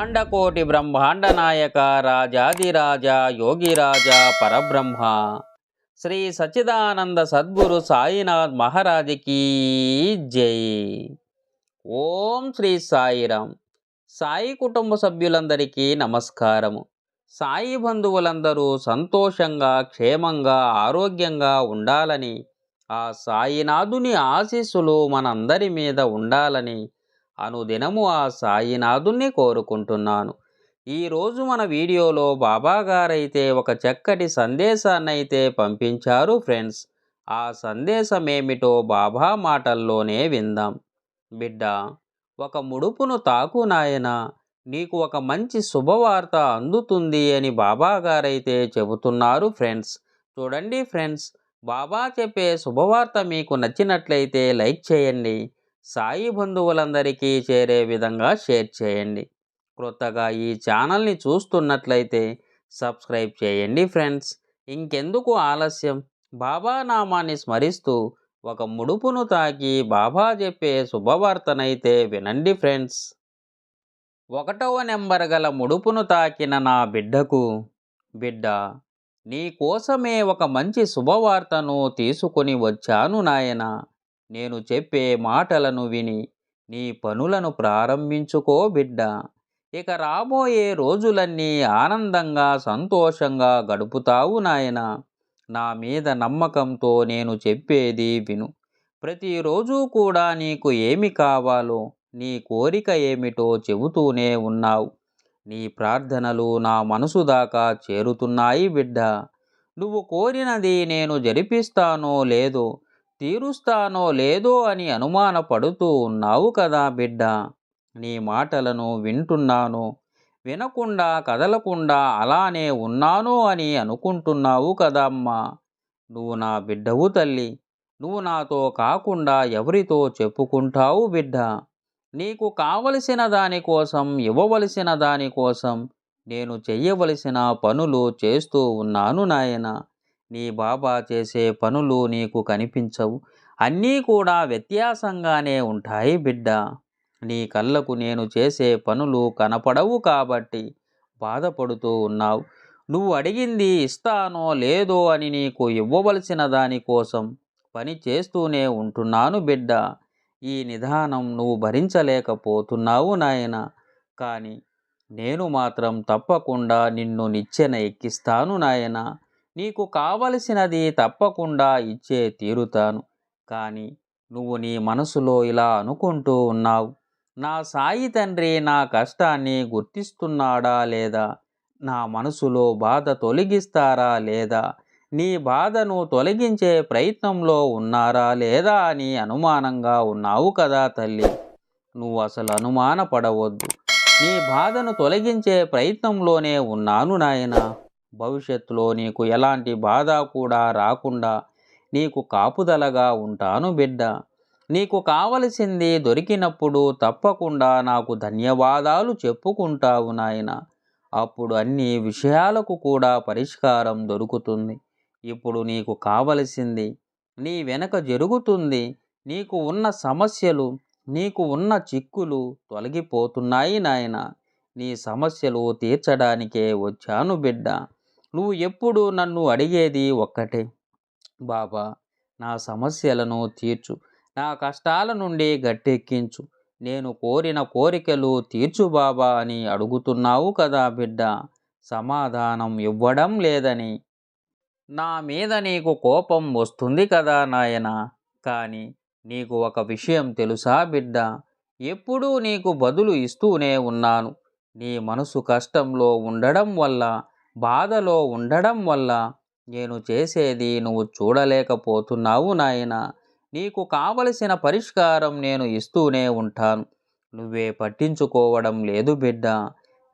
అఖిలాండకోటి బ్రహ్మాండ నాయక రాజాదిరాజ యోగిరాజ పరబ్రహ్మ. శ్రీ సచిదానంద సద్గురు సాయినాథ్ మహారాజుకి జై. ఓం శ్రీ సాయిరామ్ సాయి కుటుంబ సభ్యులందరికీ నమస్కారము. సాయి బంధువులందరూ సంతోషంగా క్షేమంగా ఆరోగ్యంగా ఉండాలని ఆ సాయినాథుని ఆశీస్సులు మనందరి మీద ఉండాలని అనుదినము ఆ సాయినాథుణ్ణి కోరుకుంటున్నాను. ఈరోజు మన వీడియోలో బాబా గారైతే ఒక చక్కటి సందేశాన్నైతే పంపించారు ఫ్రెండ్స్. ఆ సందేశం ఏమిటో బాబా మాటల్లోనే విందాం. బిడ్డ ఒక ముడుపును తాకు నాయన నీకు ఒక మంచి శుభవార్త అందుతుంది అని బాబా గారైతే చెబుతున్నారు ఫ్రెండ్స్. చూడండి ఫ్రెండ్స్ బాబా చెప్పే శుభవార్త మీకు నచ్చినట్లయితే లైక్ చేయండి. సాయి బంధువులందరికీ చేరే విధంగా షేర్ చేయండి. క్రొత్తగా ఈ ఛానల్ని చూస్తున్నట్లయితే సబ్స్క్రైబ్ చేయండి ఫ్రెండ్స్. ఇంకెందుకు ఆలస్యం? బాబా నామాన్ని స్మరిస్తూ ఒక ముడుపును తాకి బాబా చెప్పే శుభవార్తనైతే వినండి ఫ్రెండ్స్. ఒకటవ నెంబర్ గల ముడుపును తాకిన నా బిడ్డకు బిడ్డ నీ కోసమే ఒక మంచి శుభవార్తను తీసుకొని వచ్చాను నాయనా. నేను చెప్పే మాటలను విని నీ పనులను ప్రారంభించుకో బిడ్డ. ఇక రాబోయే రోజులన్నీ ఆనందంగా సంతోషంగా గడుపుతావు నాయన. నా మీద నమ్మకంతో నేను చెప్పేది విను. ప్రతిరోజు కూడా నీకు ఏమి కావాలో నీ కోరిక ఏమిటో చెబుతూనే ఉన్నావు. నీ ప్రార్థనలు నా మనసు దాకా చేరుతున్నాయి బిడ్డ. నువ్వు కోరినది నేను జరిపిస్తానో లేదో తీరుస్తానో లేదో అని అనుమానపడుతూ ఉన్నావు కదా బిడ్డ. నీ మాటలను వింటున్నాను వినకుండా కదలకుండా అలానే ఉన్నాను అని అనుకుంటున్నావు కదమ్మా. నువ్వు నా బిడ్డవు తల్లి నువ్వు నాతో కాకుండా ఎవరితో చెప్పుకుంటావు బిడ్డ? నీకు కావలసిన దానికోసం ఇవ్వవలసిన దానికోసం నేను చెయ్యవలసిన పనులు చేస్తూ ఉన్నాను నాయన. నీ బాబా చేసే పనులు నీకు కనిపించవు. అన్నీ కూడా వ్యత్యాసంగానే ఉంటాయి బిడ్డ. నీ కళ్ళకు నేను చేసే పనులు కనపడవు కాబట్టి బాధపడుతూ ఉన్నావు. నువ్వు అడిగింది ఇస్తానో లేదో అని నీకు ఇవ్వవలసిన దానికోసం పని చేస్తూనే ఉంటున్నాను బిడ్డ. ఈ నిధానం నువ్వు భరించలేకపోతున్నావు నాయన. కానీ నేను మాత్రం తప్పకుండా నిన్ను నిచ్చెన ఎక్కిస్తాను నాయనా. నీకు కావలసినది తప్పకుండా ఇచ్చే తీరుతాను. కానీ నువ్వు నీ మనసులో ఇలా అనుకుంటూ ఉన్నావు. నా సాయి తండ్రి నా కష్టాన్ని గుర్తిస్తున్నాడా లేదా? నా మనసులో బాధ తొలగిస్తారా లేదా? నీ బాధను తొలగించే ప్రయత్నంలో ఉన్నారా లేదా అని అనుమానంగా ఉన్నావు కదా తల్లి. నువ్వు అసలు అనుమానపడవద్దు. నీ బాధను తొలగించే ప్రయత్నంలోనే ఉన్నాను నాయనా. భవిష్యత్తులో నీకు ఎలాంటి బాధ కూడా రాకుండా నీకు కాపుదలగా ఉంటాను బిడ్డ. నీకు కావలసింది దొరికినప్పుడు తప్పకుండా నాకు ధన్యవాదాలు చెప్పుకుంటావు నాయన. అప్పుడు అన్ని విషయాలకు కూడా పరిష్కారం దొరుకుతుంది. ఇప్పుడు నీకు కావలసింది నీ వెనక జరుగుతుంది. నీకు ఉన్న సమస్యలు నీకు ఉన్న చిక్కులు తొలగిపోతున్నాయి నాయన. నీ సమస్యలు తీర్చడానికే వచ్చాను బిడ్డ. నువ్వు ఎప్పుడు నన్ను అడిగేది ఒక్కటే. బాబా నా సమస్యలను తీర్చు. నా కష్టాల నుండి గట్టెక్కించు. నేను కోరిన కోరికలు తీర్చు బాబా అని అడుగుతున్నావు కదా బిడ్డ. సమాధానం ఇవ్వడం లేదని. నా మీద నీకు కోపం వస్తుంది కదా నాయన. కానీ నీకు ఒక విషయం తెలుసా బిడ్డ. ఎప్పుడూ నీకు బదులు ఇస్తూనే ఉన్నాను. నీ మనసు కష్టంలో ఉండడం వల్ల బాధలో ఉండడం వల్ల నేను చేసేది నువ్వు చూడలేకపోతున్నావు నాయన. నీకు కావలసిన పరిష్కారం నేను ఇస్తూనే ఉంటాను. నువ్వే పట్టించుకోవడం లేదు బిడ్డ.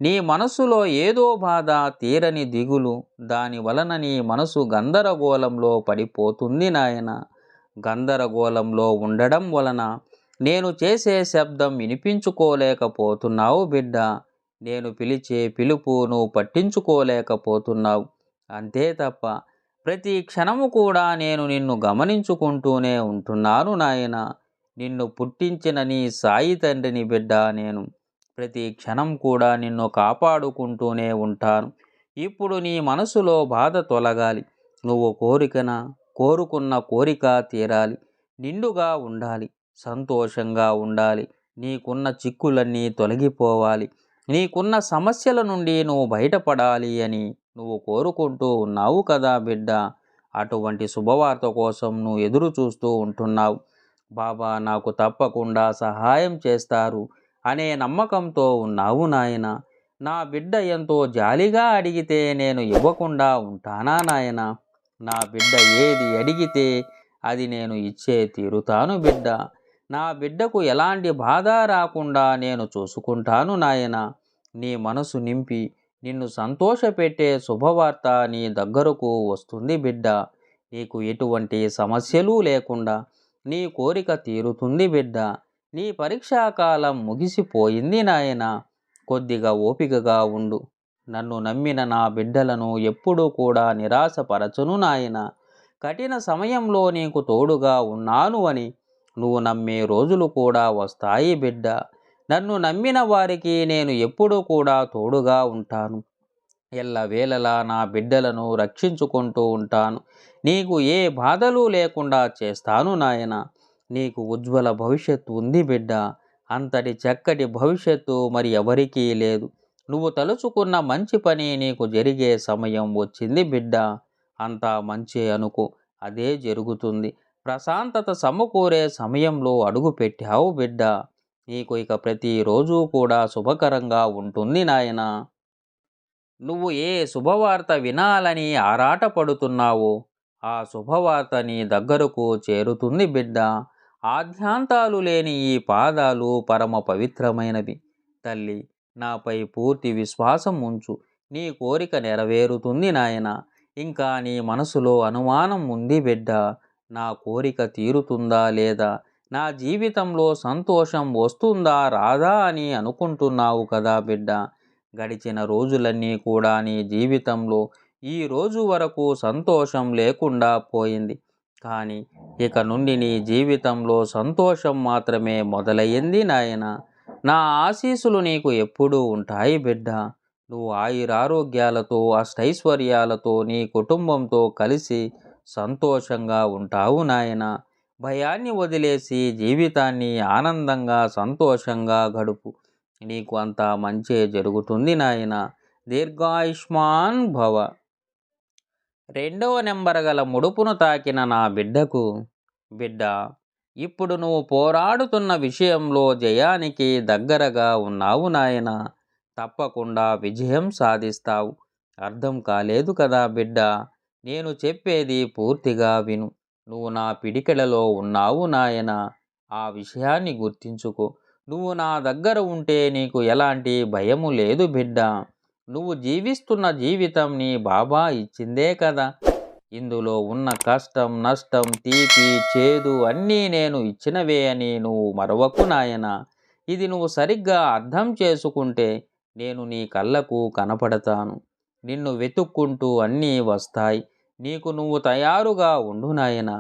నీ మనసులో ఏదో బాధ తీరని దిగులు. దాని వలన నీ మనసు గందరగోళంలో పడిపోతుంది నాయన. గందరగోళంలో ఉండడం వలన నేను చేసే శబ్దం వినిపించుకోలేకపోతున్నావు బిడ్డ. నేను పిలిచే పిలుపు నువ్వు పట్టించుకోలేకపోతున్నావు. అంతే తప్ప ప్రతి క్షణము కూడా నేను నిన్ను గమనించుకుంటూనే ఉంటున్నాను నాయన. నిన్ను పుట్టించిన నీ సాయి తండ్రిని బిడ్డ నేను. ప్రతి క్షణం కూడా నిన్ను కాపాడుకుంటూనే ఉంటాను. ఇప్పుడు నీ మనసులో బాధ తొలగాలి. నువ్వు కోరికన కోరుకున్న కోరిక తీరాలి. నిండుగా ఉండాలి. సంతోషంగా ఉండాలి. నీకున్న చిక్కులన్నీ తొలగిపోవాలి. నీకున్న సమస్యల నుండి నువ్వు బయటపడాలి అని నువ్వు కోరుకుంటూ ఉన్నావు కదా బిడ్డ. అటువంటి శుభవార్త కోసం నువ్వు ఎదురు చూస్తూ ఉంటున్నావు. బాబా నాకు తప్పకుండా సహాయం చేస్తారు అనే నమ్మకంతో ఉన్నావు నాయన. నా బిడ్డ ఎంతో జాలిగా అడిగితే నేను ఇవ్వకుండా ఉంటానా నాయన? నా బిడ్డ ఏది అడిగితే అది నేను ఇచ్చే తీరుతాను బిడ్డ. నా బిడ్డకు ఎలాంటి బాధ రాకుండా నేను చూసుకుంటాను నాయన. నీ మనసు నింపి నిన్ను సంతోషపెట్టే శుభవార్త నీ దగ్గరకు వస్తుంది బిడ్డ. నీకు ఎటువంటి సమస్యలు లేకుండా నీ కోరిక తీరుతుంది బిడ్డ. నీ పరీక్షాకాలం ముగిసిపోయింది నాయన. కొద్దిగా ఓపికగా ఉండు. నన్ను నమ్మిన నా బిడ్డలను ఎప్పుడూ కూడా నిరాశపరచును నాయన. కఠిన సమయంలో నీకు తోడుగా ఉన్నాను అని నువ్వు నమ్మే రోజులు కూడా వస్తాయి బిడ్డ. నన్ను నమ్మిన వారికి నేను ఎప్పుడూ కూడా తోడుగా ఉంటాను. ఎల్లవేళలా నా బిడ్డలను రక్షించుకుంటూ ఉంటాను. నీకు ఏ బాధలు లేకుండా చేస్తాను నాయన. నీకు ఉజ్వల భవిష్యత్తు ఉంది బిడ్డ. అంతటి చక్కటి భవిష్యత్తు మరి ఎవరికీ లేదు. నువ్వు తలుచుకున్న మంచి పని నీకు జరిగే సమయం వచ్చింది బిడ్డ. అంతా మంచి అనుకో. అదే జరుగుతుంది. ప్రశాంతత సమకూరే సమయంలో అడుగు పెట్టావు బిడ్డ. నీకు ఇక ప్రతిరోజు కూడా శుభకరంగా ఉంటుంది నాయన. నువ్వు ఏ శుభవార్త వినాలని ఆరాటపడుతున్నావో ఆ శుభవార్త నీ దగ్గరకు చేరుతుంది బిడ్డ. ఆద్యాంతాలు లేని ఈ పాదాలు పరమ పవిత్రమైనవి. తల్లి నాపై పూర్తి విశ్వాసం ఉంచు. నీ కోరిక నెరవేరుతుంది నాయన. ఇంకా నీ మనసులో అనుమానం ఉంది బిడ్డ. నా కోరిక తీరుతుందా లేదా? నా జీవితంలో సంతోషం వస్తుందా రాదా అని అనుకుంటున్నావు కదా బిడ్డ. గడిచిన రోజులన్నీ కూడా నీ జీవితంలో ఈ రోజు వరకు సంతోషం లేకుండా పోయింది. కానీ ఇక నుండి నీ జీవితంలో సంతోషం మాత్రమే మొదలయ్యింది నాయన. నా ఆశీస్సులు నీకు ఎప్పుడూ ఉంటాయి బిడ్డ. నువ్వు ఆయురారోగ్యాలతో అష్టైశ్వర్యాలతో నీ కుటుంబంతో కలిసి సంతోషంగా ఉంటావు నాయన. భయాన్ని వదిలేసి జీవితాన్ని ఆనందంగా సంతోషంగా గడుపు. నీకు అంతా మంచే జరుగుతుంది నాయన. దీర్ఘాయుష్మాన్ భవ. రెండవ నెంబర్ గల ముడుపును తాకిన నా బిడ్డకు బిడ్డ ఇప్పుడు నువ్వు పోరాడుతున్న విషయంలో జయానికి దగ్గరగా ఉన్నావు నాయన. తప్పకుండా విజయం సాధిస్తావు. అర్థం కాలేదు కదా బిడ్డ. నేను చెప్పేది పూర్తిగా విను. నువ్వు నా పిడికెలలో ఉన్నావు నాయన. ఆ విషయాన్ని గుర్తించుకో. నువ్వు నా దగ్గర ఉంటే నీకు ఎలాంటి భయము లేదు బిడ్డ. నువ్వు జీవిస్తున్న జీవితం నీ బాబా ఇచ్చిందే కదా. ఇందులో ఉన్న కష్టం నష్టం తీపి చేదు అన్నీ నేను ఇచ్చినవే అని నువ్వు మరవకు నాయన. ఇది నువ్వు సరిగ్గా అర్థం చేసుకుంటే నేను నీ కళ్ళకు కనపడతాను. నిన్ను వెతుక్కుంటూ అన్నీ వస్తాయి. నీకు నువ్వు తయారుగా ఉండు నాయన.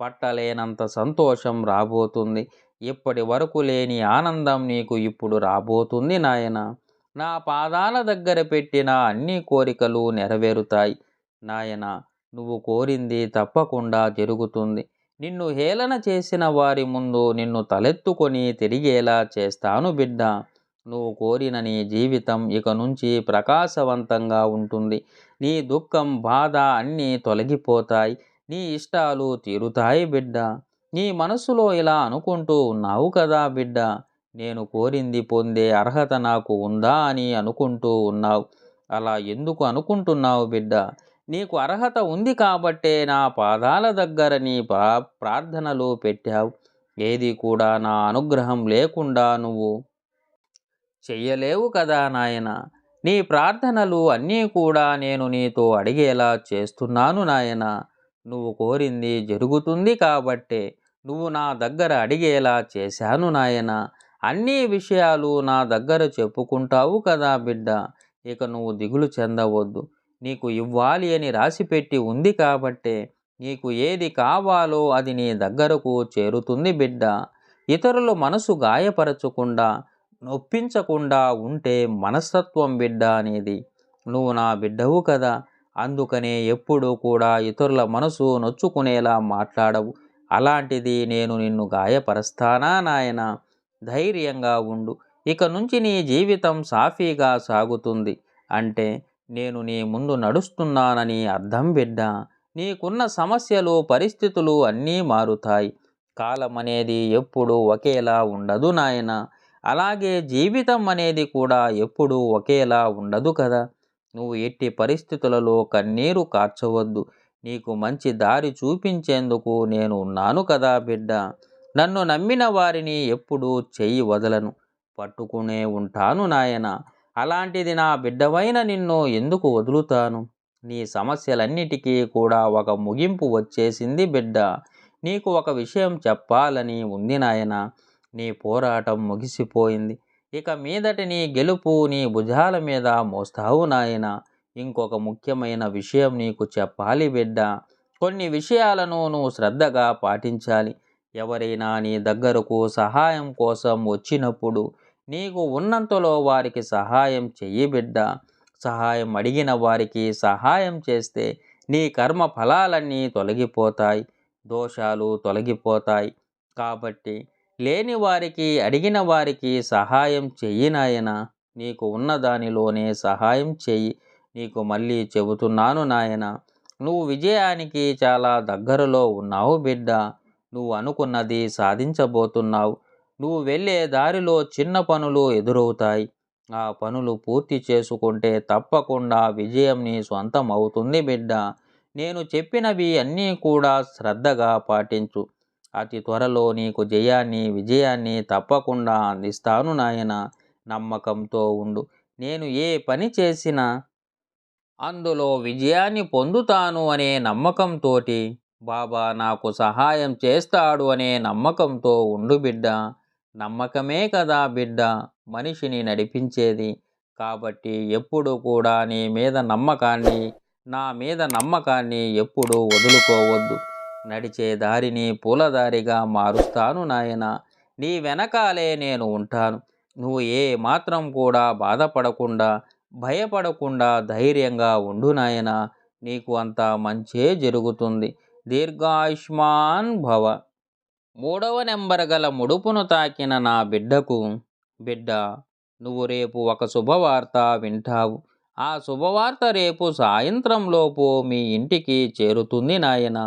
పట్టలేనంత సంతోషం రాబోతుంది. ఇప్పటి వరకు లేని ఆనందం నీకు ఇప్పుడు రాబోతుంది నాయన. నా పాదాల దగ్గర పెట్టిన అన్ని కోరికలు నెరవేరుతాయి. నాయన నువ్వు కోరింది తప్పకుండా జరుగుతుంది. నిన్ను హేళన చేసిన వారి ముందు నిన్ను తలెత్తుకొని తిరిగేలా చేస్తాను బిడ్డ. నువ్వు కోరిన నీ జీవితం ఇక నుంచి ప్రకాశవంతంగా ఉంటుంది. నీ దుఃఖం బాధ అన్నీ తొలగిపోతాయి. నీ ఇష్టాలు తీరుతాయి బిడ్డ. నీ మనసులో ఇలా అనుకుంటూ ఉన్నావు కదా బిడ్డ. నేను కోరింది పొందే అర్హత నాకు ఉందా అని అనుకుంటూ ఉన్నావు. అలా ఎందుకు అనుకుంటున్నావు బిడ్డ? నీకు అర్హత ఉంది కాబట్టే నా పాదాల దగ్గర నీ ప్రార్థనలు పెట్టావు. ఏది కూడా నా అనుగ్రహం లేకుండా నువ్వు చెయ్యలేవు కదా నాయన. నీ ప్రార్థనలు అన్నీ కూడా నేను నీతో అడిగేలా చేస్తున్నాను నాయన. నువ్వు కోరింది జరుగుతుంది కాబట్టే నువ్వు నా దగ్గర అడిగేలా చేశాను నాయన. అన్ని విషయాలు నా దగ్గర చెప్పుకుంటావు కదా బిడ్డ. ఇక నువ్వు దిగులు చెందవద్దు. నీకు ఇవ్వాలి అని రాసిపెట్టి ఉంది కాబట్టే నీకు ఏది కావాలో అది నీ దగ్గరకు చేరుతుంది బిడ్డ. ఇతరుల మనసు గాయపరచకుండా నొప్పించకుండా ఉంటే మనస్తత్వం బిడ్డ అనేది. నువ్వు నా బిడ్డవు కదా. అందుకనే ఎప్పుడూ కూడా ఇతరుల మనసు నొచ్చుకునేలా మాట్లాడవు. అలాంటిది నేను నిన్ను గాయపరుస్తానా నాయన? ధైర్యంగా ఉండు. ఇక నుంచి నీ జీవితం సాఫీగా సాగుతుంది. అంటే నేను నీ ముందు నడుస్తున్నానని అర్థం బిడ్డ? నీకున్న సమస్యలు పరిస్థితులు అన్నీ మారుతాయి. కాలం అనేది ఎప్పుడూ ఒకేలా ఉండదు నాయనా. అలాగే జీవితం అనేది కూడా ఎప్పుడూ ఒకేలా ఉండదు కదా. నువ్వు ఎట్టి పరిస్థితులలో కన్నీరు కార్చవద్దు. నీకు మంచి దారి చూపించేందుకు నేను ఉన్నాను కదా బిడ్డ. నన్ను నమ్మిన వారిని ఎప్పుడూ చెయ్యి వదలను. పట్టుకునే ఉంటాను నాయన. అలాంటిది నా బిడ్డవైన నిన్ను ఎందుకు వదులుతాను? నీ సమస్యలన్నిటికీ కూడా ఒక ముగింపు వచ్చేసింది బిడ్డ. నీకు ఒక విషయం చెప్పాలని ఉంది నాయన. నీ పోరాటం ముగిసిపోయింది. ఇక మీదటి నీ గెలుపు నీ భుజాల మీద మోస్తావు నాయన. ఇంకొక ముఖ్యమైన విషయం నీకు చెప్పాలి బిడ్డ. కొన్ని విషయాలను నువ్వు శ్రద్ధగా పాటించాలి. ఎవరైనా నీ దగ్గరకు సహాయం కోసం వచ్చినప్పుడు నీకు ఉన్నంతలో వారికి సహాయం చెయ్యి బిడ్డ. సహాయం అడిగిన వారికి సహాయం చేస్తే నీ కర్మ ఫలాలన్నీ తొలగిపోతాయి. దోషాలు తొలగిపోతాయి. కాబట్టి లేని వారికి అడిగిన వారికి సహాయం చెయ్యి నాయన నీకు ఉన్న దానిలోనే సహాయం చెయ్యి నీకు మళ్ళీ చెబుతున్నాను నాయన నువ్వు విజయానికి చాలా దగ్గరలో ఉన్నావు బిడ్డ. నువ్వు అనుకున్నది సాధించబోతున్నావు. నువ్వు వెళ్ళే దారిలో చిన్న పనులు ఎదురవుతాయి. ఆ పనులు పూర్తి చేసుకుంటే తప్పకుండా విజయం నీ సొంతం అవుతుంది బిడ్డ. నేను చెప్పినవి అన్నీ కూడా శ్రద్ధగా పాటించు. అతి త్వరలో నీకు జయాన్ని విజయాన్ని తప్పకుండా అందిస్తాను నాయన. నమ్మకంతో ఉండు. నేను ఏ పని చేసినా అందులో విజయాన్ని పొందుతాను అనే నమ్మకంతో బాబా నాకు సహాయం చేస్తాడు అనే నమ్మకంతో ఉండు బిడ్డ. నమ్మకమే కదా బిడ్డ మనిషిని నడిపించేది. కాబట్టి ఎప్పుడు కూడా నీ మీద నమ్మకాన్ని నా మీద నమ్మకాన్ని ఎప్పుడూ వదులుకోవద్దు. నడిచే దారిని పూలదారిగా మారుస్తాను నాయన. నీ వెనకాలే నేను ఉంటాను. నువ్వు ఏ మాత్రం కూడా బాధపడకుండా భయపడకుండా ధైర్యంగా ఉండు నాయన. నీకు అంత మంచే జరుగుతుంది. దీర్ఘాయుష్మాన్ భవ. మూడవ నెంబర్ గల ముడుపును తాకిన నా బిడ్డకు బిడ్డ నువ్వు రేపు ఒక శుభవార్త వింటావు. ఆ శుభవార్త రేపు సాయంత్రంలోపు మీ ఇంటికి చేరుతుంది నాయన.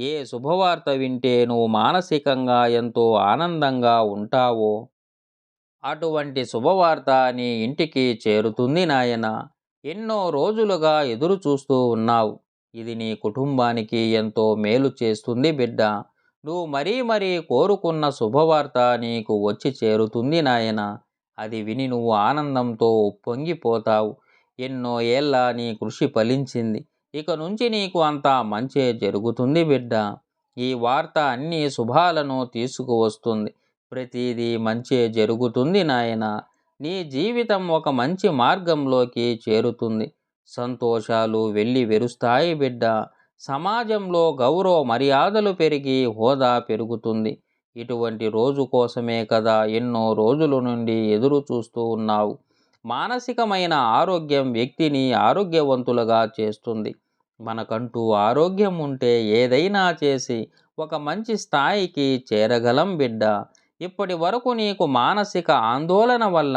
ఏ శుభవార్త వింటే నువ్వు మానసికంగా ఎంతో ఆనందంగా ఉంటావో? అటువంటి శుభవార్త నీ ఇంటికి చేరుతుంది నాయన. ఎన్నో రోజులుగా ఎదురు చూస్తూ ఉన్నావు. ఇది నీ కుటుంబానికి ఎంతో మేలు చేస్తుంది బిడ్డ. నువ్వు మరీ మరీ కోరుకున్న శుభవార్త నీకు వచ్చి చేరుతుంది నాయన. అది విని నువ్వు ఆనందంతో పొంగిపోతావు ఎన్నో ఏళ్ళ నీ కృషి ఫలించింది. ఇక నుంచి నీకు అంతా మంచే జరుగుతుంది బిడ్డ. ఈ వార్త అన్ని శుభాలను తీసుకువస్తుంది. ప్రతిదీ మంచే జరుగుతుంది నాయన. నీ జీవితం ఒక మంచి మార్గంలోకి చేరుతుంది. సంతోషాలు వెళ్ళి వెరుస్తాయి బిడ్డ. సమాజంలో గౌరవ మర్యాదలు పెరిగి హోదా పెరుగుతుంది. ఇటువంటి రోజు కోసమే కదా ఎన్నో రోజుల నుండి ఎదురు చూస్తూ ఉన్నావు. మానసికమైన ఆరోగ్యం వ్యక్తిని ఆరోగ్యవంతులుగా చేస్తుంది. మనకంటూ ఆరోగ్యం ఉంటే ఏదైనా చేసి ఒక మంచి స్థాయికి చేరగలం బిడ్డ. ఇప్పటి వరకు నీకు మానసిక ఆందోళన వల్ల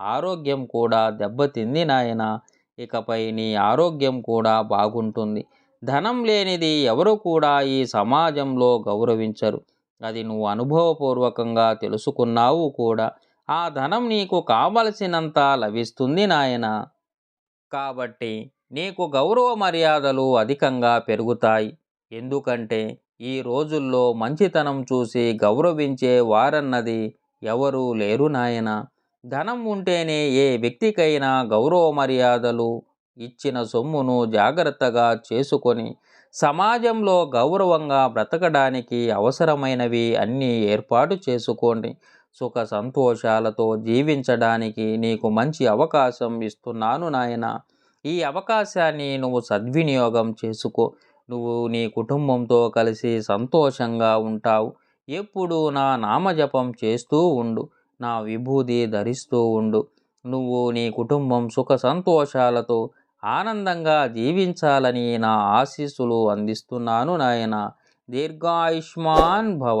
ఆరోగ్యం కూడా దెబ్బతింది నాయన. ఇకపై నీ ఆరోగ్యం కూడా బాగుంటుంది. ధనం లేనిది ఎవరు కూడా ఈ సమాజంలో గౌరవించరు. అది నువ్వు అనుభవపూర్వకంగా తెలుసుకున్నావు కూడా. ఆ ధనం నీకు కావలసినంత లభిస్తుంది నాయన. కాబట్టి నీకు గౌరవ మర్యాదలు అధికంగా పెరుగుతాయి. ఎందుకంటే ఈ రోజుల్లో మంచితనం చూసి గౌరవించే వారన్నది ఎవరూ లేరు నాయన. ధనం ఉంటేనే ఏ వ్యక్తికైనా గౌరవ మర్యాదలు ఇచ్చిన సొమ్మును జాగ్రత్తగా చేసుకొని సమాజంలో గౌరవంగా బ్రతకడానికి అవసరమైనవి అన్నీ ఏర్పాటు చేసుకోండి. సుఖ సంతోషాలతో జీవించడానికి నీకు మంచి అవకాశం ఇస్తున్నాను నాయన. ఈ అవకాశాన్ని నువ్వు సద్వినియోగం చేసుకో. నువ్వు నీ కుటుంబంతో కలిసి సంతోషంగా ఉంటావు. ఎప్పుడు నా నామజపం చేస్తూ ఉండు. నా విభూది ధరిస్తూ ఉండు. నువ్వు నీ కుటుంబం సుఖ సంతోషాలతో ఆనందంగా జీవించాలని నా ఆశీస్సులు అందిస్తున్నాను నాయన. దీర్ఘాయుష్మాన్ భవ.